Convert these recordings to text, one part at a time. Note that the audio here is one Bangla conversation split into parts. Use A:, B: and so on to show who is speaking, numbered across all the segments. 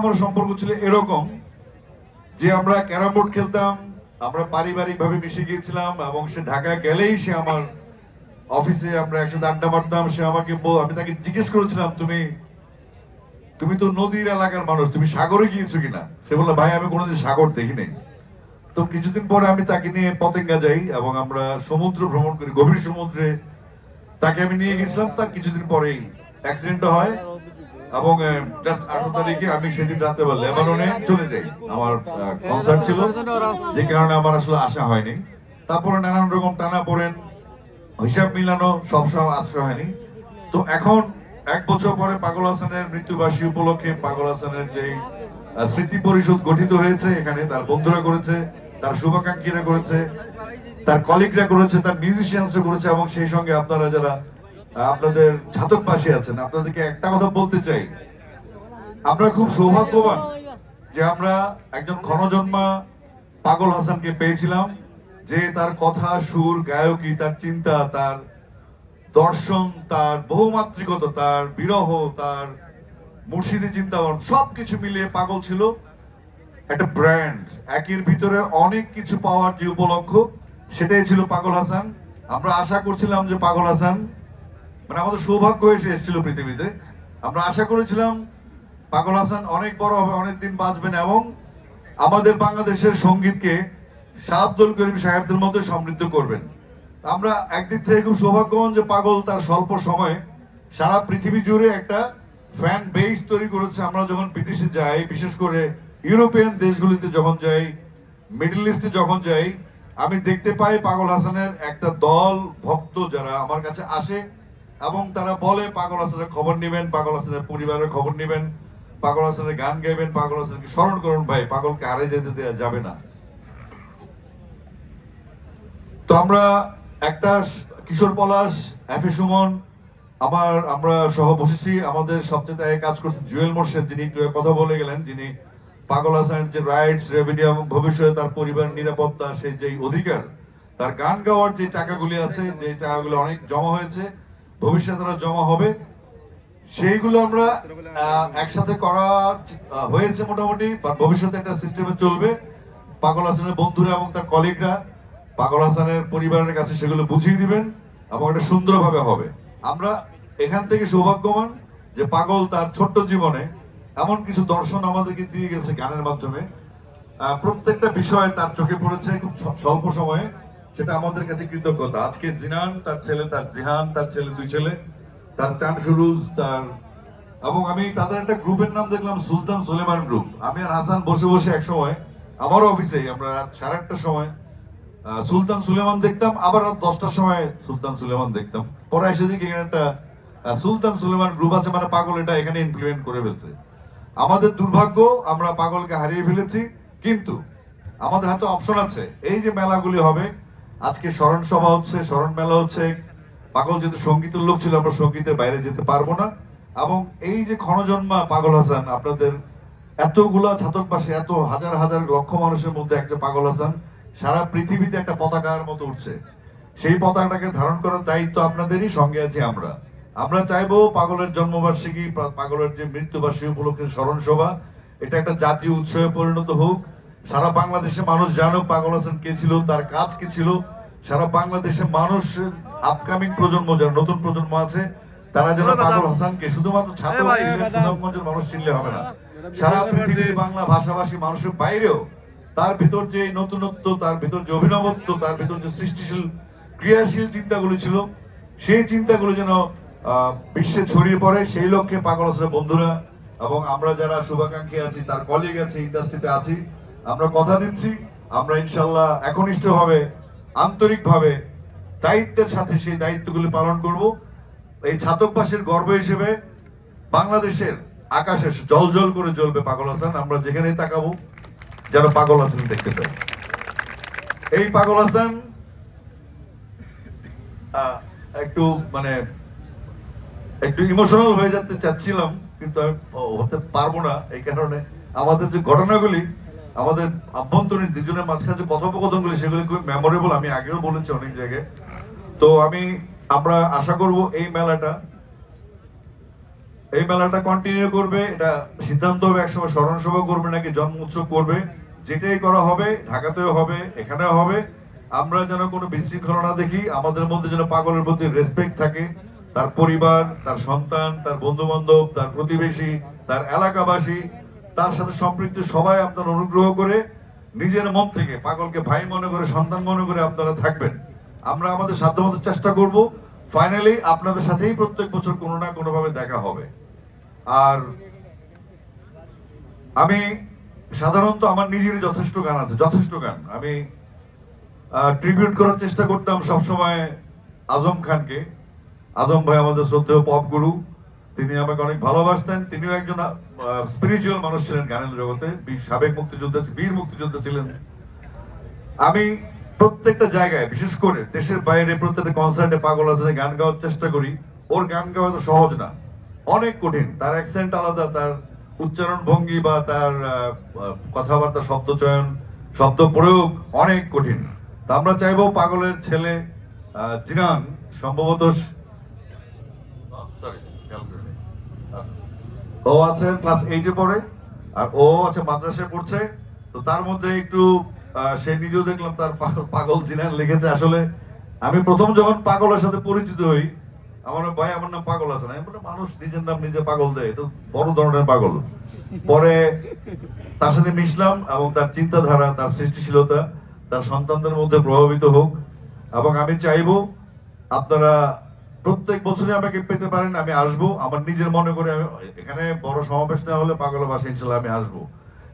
A: আমার সম্পর্ক ছিল এরকম যে আমরা ক্যারাম বোর্ড খেলতাম, আমরা পারিবারিক ভাবে মিশে গিয়েছিলাম এবং সে ঢাকায় গেলেই সে আমার অফিসে আমরা একসাথে আড্ডা মারতাম। সে আমাকে আমি তাকে জিজ্ঞেস করেছিলাম, তুমি তুমি তো নদীর এলাকার মানুষ, তুমি সাগরে গিয়েছো কিনা? সে বলল, ভাই, আমি কোনোদিন সাগর দেখি নাই। তো কিছুদিন পরে আমি তাকে নিয়ে পতেঙ্গা যাই এবং আমরা সমুদ্র ভ্রমণ করি, গভীর সমুদ্রে। তাকে আমি নিয়ে গেছিলাম তার কিছুদিন পরেই অ্যাক্সিডেন্ট হয়। এবং জাস্ট আঠারো তারিখে আমি সেদিন রাতে বা লেবাননে চলে যাই। আমার কনসার্ট ছিল, যে কারণে আমার আসলে আসা হয়নি। তারপরে নানান রকম টানা পড়েন, হিসাব মিলানো সবসময় আশ্রয় হয়নি। তো এখন, এক বছর পরে পাগল হাসানের মৃত্যুবার্ষিকী উপলক্ষে পাগল হাসানের যে স্মৃতি পরিষদ গঠিত হয়েছে, এখানে তার বন্ধুরা করেছে, তার শুভাকাঙ্ক্ষীরা করেছে, তার কলিগরা করেছে, তার মিউজিশিয়ানসরা করেছে, এবং সেই সঙ্গে আপনারা যারা আপনাদের ছাতক পাশে আছেন। আপনাদেরকে একটা কথা বলতে চাই। আমরা খুব সৌভাগ্যবান যে আমরা একজন ক্ষণজন্মা পাগল হাসানকে পেয়েছিলাম, যে তার কথা, সুর, গায়কী, তার চিন্তা, তার দর্শন, তার বহুমাত্রিকতা, তার বিরহ, তার মুর্শিদি চিন্তাভাবনা, সবকিছু মিলিয়ে পাগল ছিল। একটা ব্র্যান্ড, একের ভিতরে অনেক কিছু পাওয়ার যে উপলক্ষ, সেটাই ছিল পাগল হাসান। আমরা আশা করছিলাম যে পাগল হাসান মানে আমাদের সৌভাগ্য এসে এসেছিল পৃথিবীতে। আমরা আশা করেছিলাম পাগল হাসান অনেক বড় হবে অনেক দিন বাঁচবেন এবং আমাদের বাংলাদেশের সঙ্গীতকে শাহ করিম সাহেবদের মধ্যে সমৃদ্ধ করবেন। আমরা একদিক থেকে খুব সৌভাগ্যবান যে পাগল তার স্বল্প সময়ে সারা পৃথিবী জুড়ে একটা ফ্যান বেস তৈরি করেছে। আমরা যখন বিদেশে যাই, বিশেষ করে ইউরোপিয়ান দেশগুলিতে যখন যাই, মিডল ইস্টে যখন যাই, আমি দেখতে পাই পাগল হাসানের একটা দল, ভক্ত যারা আমার কাছে আসে। এবং তারা বলে, পাগল হাসানের খবর নেবেন, পাগল হাসানের পরিবারের খবর নেবেন, পাগল হাসানের গান গাইবেন, পাগল হাসানকে স্মরণ করুন ভাই, পাগলকে আরে যেতে দেওয়া যাবে না। তো আমরা একটা কিশোর পলাশ, এফ সুমন, আমার, আমরা সহ বসেছি, আমাদের সবচেয়ে কাজ করছে জুয়েল মোর্শেদ, যিনি একটু কথা বলে গেলেন, যিনি পাগল হাসানের যে রাইটস রেভিনিউ এবং ভবিষ্যতে তার পরিবার নিরাপত্তা সেই যে অধিকার, তার গান গাওয়ার যে টাকাগুলি আছে, যে টাকাগুলো অনেক জমা হয়েছে ভবিষ্যতে তারা জমা হবে। সেইগুলো আমরা একসাথে করা হয়েছে মোটামুটি ভবিষ্যতে একটা সিস্টেমে চলবে। পাগল হাসানের বন্ধুরা এবং তার কলিগরা পাগল হাসানের পরিবারের কাছে সেগুলো বুঝিয়ে দিবেন এবং এটা সুন্দরভাবে হবে। আমরা এখান থেকে সৌভাগ্যবান যে পাগল তার ছোট্ট জীবনে এমন কিছু দর্শন আমাদেরকে দিয়ে গেছে গানের মাধ্যমে। প্রত্যেকটা বিষয় তার চোখে পড়েছে খুব স্বল্প সময়ে। সেটা আমাদের কাছে কৃতজ্ঞতা। আজকে জিনান, তার ছেলে, তার জিহান, তার ছেলে, দুই ছেলে, তার চান সুরুজ, তার এবং আমি তাদের একটা গ্রুপের নাম দেখলাম, সুলতান সুলেমান গ্রুপ। আমি আর হাসান বসে বসে এক সময় আমার অফিসে আমরা রাত সাড়ে আটটার সময় সুলতান সুলেমান দেখতাম, আবার রাত দশটার সময় সুলতান সুলেমান দেখতাম। পরে এসে দেখি এখানে একটা সুলতান সুলেমান গ্রুপ আছে মানে পাগল এটা এখানে ইমপ্লিমেন্ট করে ফেলছে। আমাদের দুর্ভাগ্য, আমরা পাগলকে হারিয়ে ফেলেছি, কিন্তু আমাদের হাতে অপশন আছে। এই যে মেলাগুলি হবে আজকে স্মরণ সভা হচ্ছে, স্মরণ মেলা হচ্ছে। পাগল যেহেতু সঙ্গীতের লোক ছিল, আমরা সঙ্গীতের বাইরে যেতে পারব না। এবং এই যে ক্ষণজন্মা পাগল হাসান, আপনাদের এতগুলা ছাতক পাশে এত হাজার হাজার লক্ষ মানুষের মধ্যে একটা পাগল হাসান, সারা পৃথিবীতে একটা পতাকার মতো উঠছে। সেই পতাকাটাকে ধারণ করার দায়িত্ব আপনাদেরই, সঙ্গে আছি আমরা। আমরা চাইব পাগলের জন্মবার্ষিকী, পাগলের যে মৃত্যুবার্ষিকী উপলক্ষে স্মরণ সভা, এটা একটা জাতীয় উৎসবে পরিণত হোক। সারা বাংলাদেশে মানুষ জানুক পাগল হাসান কে ছিল, তার কাজ কি ছিল সারা বাংলাদেশে মানুষ আপকামিং প্রজন্ম যারা নতুন প্রজন্ম আছে তারা যেন পাগল হাসানকে শুধুমাত্র ছাত্র সুনামগঞ্জের মানুষ চিনলে হবে না। সারা পৃথিবীর বাংলা ভাষাভাষী মানুষের বাইরেও তার ভিতর যে নতুনত্ব তার ভিতর যে অভিনবত্ব তার ভিতর যে সৃষ্টিশীল ক্রিয়াশীল চিন্তাগুলো ছিল সেই চিন্তাগুলো যেন বিশ্বে ছড়িয়ে পড়ে সেই লক্ষ্যে পাগল হাসানের বন্ধুরা। এবং আমরা যারা শুভাকাঙ্ক্ষী আছি তার কলিগ আছে ইন্ডাস্ট্রিতে আছি আমরা কথা দিচ্ছি আমরা ইনশাল্লাহ একনিষ্ঠভাবে আন্তরিকভাবে দায়িত্বের সাথে সেই দায়িত্বগুলি পালন করব। এই ছাতক পাশের গর্ব হিসেবে বাংলাদেশের আকাশে জল জল করে জ্বলবে পাগল হাসান। আমরা যেখানেই তাকাবো, যেন পাগল হাসান দেখতে পাই। এই পাগল হাসান একটু মানে একটু ইমোশনাল হয়ে যেতে চাচ্ছিলাম, কিন্তু আমি হতে পারব না। এই কারণে আমাদের যে ঘটনাগুলি আমাদের আভ্যন্তরীণ দুজনের মাঝখানে যে কথোপকথনগুলি, সেগুলি খুব মেমোরেবল আমি আগেও বলেছি অনেক জায়গায়। তো আমি, আমরা আশা করব এই মেলাটা এই মেলাটা কন্টিনিউ করবে, এটা সিদ্ধান্ত হবে একসময় স্মরণ সভা করবে নাকি জন্ম উৎসব করবে, যেটাই করা হবে, ঢাকাতেও হবে, এখানেও হবে। আমরা যেন কোনো বিশৃঙ্খলা না দেখি, আমাদের মধ্যে যেন পাগলের প্রতি রেসপেক্ট থাকে, তার পরিবার, তার সন্তান, তার বন্ধু বান্ধব তার প্রতিবেশী, তার এলাকাবাসী তার সাথে সম্পৃক্ত সবাই আপনার অনুগ্রহ করে নিজের মন থেকে, পাগলকে ভাই মনে করে, সন্তান মনে করে আপনারা থাকবেন। আমরা আমাদের সাধ্যমতো চেষ্টা করব। ফাইনালি আপনাদের সাথেই প্রত্যেক বছর কোনো না কোনো ভাবে দেখা হবে। আর আমি সাধারণত আমার নিজেরই যথেষ্ট গান আছে, যথেষ্ট গান। আমি ট্রিবিউট করার চেষ্টা করতাম সবসময় আজম খানকে। আজম ভাই আমাদের শ্রদ্ধেয় পপ গুরু তিনি আমাকে অনেক ভালোবাসতেন। তিনিও একজন স্পিরিচুয়াল মানুষ ছিলেন গানের জগতে সাবেক মুক্তিযোদ্ধা, বীর মুক্তিযোদ্ধা ছিলেন। আমি প্রত্যেকটা জায়গায়, বিশেষ করে দেশের বাইরে প্রত্যেকটা কনসার্টে পাগল আছে, গান গাওয়ার চেষ্টা করি। ওর গান গাওয়া তো সহজ না। অনেক কঠিন। তার অ্যাকসেন্ট আলাদা, তার উচ্চারণ ভঙ্গি বা তার কথাবার্তা, শব্দ চয়ন, শব্দ প্রয়োগ অনেক কঠিন। তা আমরা চাইব পাগলের ছেলে জিনান, সম্ভবত স- Sorry, খেয়াল করিনি। ও আছে ক্লাস এইটে পড়ে, আর ও আছে মাদ্রাসায় পড়ছে। তো তার মধ্যে একটু সে নিজেও দেখলাম তার পাগল জিনান লিখেছে আসলে। আমি প্রথম যখন পাগলের সাথে পরিচিত হই, আমার ভাই, আমার নাম পাগল আছে না? মানুষ নিজের নাম নিজে পাগল দেয় তো বড় ধরনের পাগল। পরে তার সাথে মিশলাম এবং তার চিন্তাধারা, তার সৃষ্টিশীলতা, তার সন্তানদের মধ্যে প্রভাবিত হোক। এবং আমি চাইব আপনারা প্রত্যেক বছরই আমাকে পেতে পারেন, আমি আসব। আমার নিজের মনে করে আমি, এখানে বড় সমাবেশ না হলে পাগল বাসা ইনশাল্লাহ আমি আসব।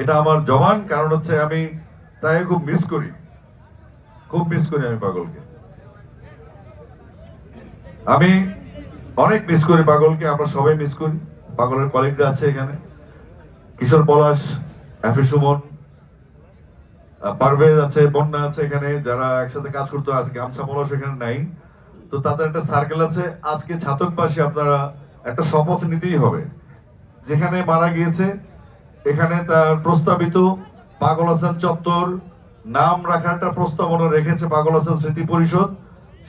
A: এটা আমার জবান, কারণ হচ্ছে আমি তাই খুব মিস করি। খুব মিস করি আমি পাগলকে। আমি অনেক মিস করি পাগলকে, আমরা সবাই মিস করি। পাগলের কলিগরা আছে এখানে। কিশোর পলাশ, এফে সুমন পারভেজ আছে, বন্যা আছে এখানে, যারা একসাথে কাজ করতে আছে গামছা পলাশ এখানে নাই। তো তাদের একটা সার্কেল আছে। আজকে ছাতকবাসী আপনারা একটা শপথ নিতেই হবে। যেখানে মারা গিয়েছে, এখানে তার প্রস্তাবিত পাগল হাসান চত্বর নাম রাখার একটা প্রস্তাবনা রেখেছে পাগল হাসান স্মৃতি পরিষদ।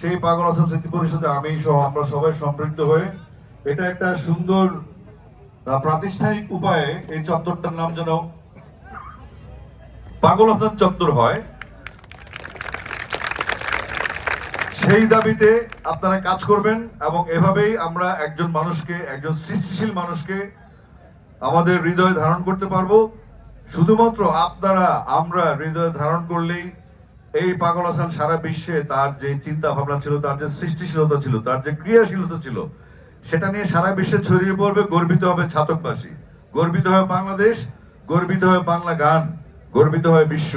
A: সেই পাগল হাসান স্মৃতি পরিষদে আমি সহ আমরা সবাই সম্পৃক্ত হয়ে এটা একটা সুন্দর প্রাতিষ্ঠানিক উপায়ে এই চত্বরটার নাম যেন পাগল হাসান চত্বর হয়। সেই দাবিতে আপনারা কাজ করবেন এবং এভাবেই আমরা একজন মানুষকে, একজন সৃষ্টিশীল মানুষকে আমাদের হৃদয়ে ধারণ করতে পারব। শুধুমাত্র আপনারা, আমরা হৃদয়ে ধারণ করলেই এই পাগল হাসান সারা বিশ্বে তার যে চিন্তা ভাবনা ছিল, তার যে সৃষ্টিশীলতা ছিল, তার যে ক্রিয়াশীলতা ছিল, সেটা নিয়ে সারা বিশ্বে ছড়িয়ে পড়বে গর্বিত হবে ছাতকবাসী। গর্বিত হবে বাংলাদেশ, গর্বিত হবে বাংলা গান, গর্বিত হয় বিশ্ব।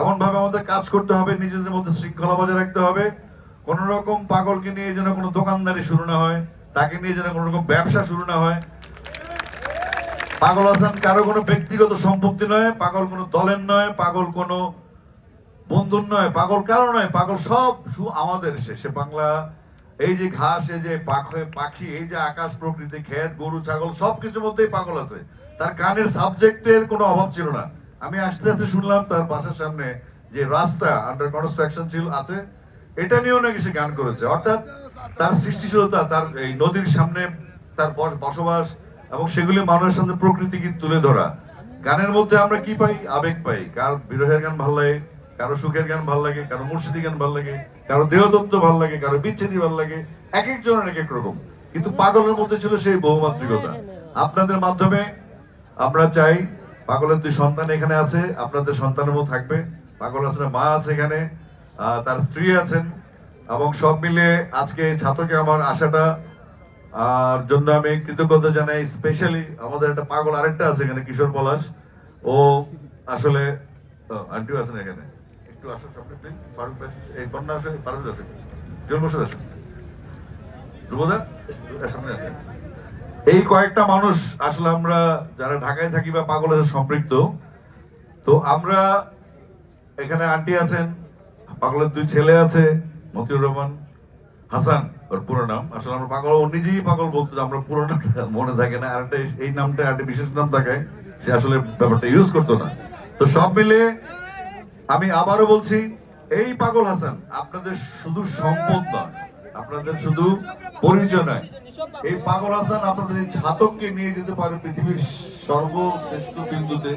A: এমন ভাবে আমাদের কাজ করতে হবে, নিজেদের মধ্যে শৃঙ্খলা বজায় রাখতে হবে। কোন রকম পাগলকে নিয়ে যেন কোনো দোকানদারি শুরু না হয়, তাকে নিয়ে যেন কোনো রকম ব্যবসা শুরু না হয়। পাগল হাসান কারও কোনো ব্যক্তিগত সম্পত্তি নয়, পাগল কোনো দলের নয়, পাগল কোনো বন্ধুর নয়, পাগল কারও নয়, পাগল সব শুধু আমাদের সে বাংলা, এই যে ঘাস, এই যে পাখি পাখি, এই যে আকাশ, প্রকৃতি, ক্ষেত, গরু, ছাগল, সবকিছুর মধ্যেই পাগল আছে। তার গানের সাবজেক্টের কোনো অভাব ছিল না। আমি আস্তে আস্তে শুনলাম তার বাসার সামনে যে রাস্তা আন্ডার কনস্ট্রাকশন ছিল, আছে। এটা নিয়েও নাকি সে গান করেছে। অর্থাৎ তার সৃষ্টিশীলতা, তার এই নদীর সামনে তার বসবাস এবং সেগুলি মানুষের সামনে প্রকৃতিকে তুলে ধরা। গানের মধ্যে আমরা কি পাই? আবেগ পাই। কার বিরহের গান ভালো লাগে, কারও সুখের গান ভালো লাগে, কারও মুর্শিদি গান ভালো লাগে, কারও দেহতত্ত্ব ভালো লাগে, কারও বিচ্ছেদি ভালো লাগে, এক একজনের এক এক রকম। কিন্তু পাগলের মধ্যে ছিল সেই বহুমাত্রিকতা। আপনাদের মাধ্যমে আমরা চাই, পাগলের দুই সন্তান এখানে আছে, আপনাদের সন্তানের মতো থাকবে। পাগল হাসানের মা আছে এখানে। তার স্ত্রী আছেন এবং সব মিলে আজকে ছাত্রকে আমার আশাটা, আর জন্য আমি কৃতজ্ঞতা জানাই স্পেশালি আমাদের একটা পাগল আরেকটা আছে এখানে, কিশোর পলাশ। ও আসলে আন্টিও আছেন এখানে। একটু আসো সামনে প্লিজ ফারুক এই বন্যা আসে, ফারুক আসে। বসে আসেন। ধ্রুবদা এই কয়েকটা মানুষ আসলে আমরা, যারা ঢাকায় থাকি বা পাগলের সম্পৃক্ত, তো আমরা এখানে আন্টি আছেন পাগলের দুই ছেলে আছে মতিউর রহমান, হাসান, ওর পুরো নাম। আসলে আমরা পাগল, ও নিজেই পাগল বলতো আমরা পুরো নাম মনে থাকে না, আর একটা এই নামটা একটা বিশেষ নাম থাকে, সে আসলে ব্যাপারটা ইউজ করতো না। তো সব মিলে আমি আবারও বলছি, এই পাগল হাসান আপনাদের শুধু সম্পদ নয়, আপনাদের শুধু পরিচয় নয়। এই পাগল হাসান আপনাদের এই ছাতককে নিয়ে যেতে পারে পৃথিবীর সর্বশ্রেষ্ঠ বিন্দুতে।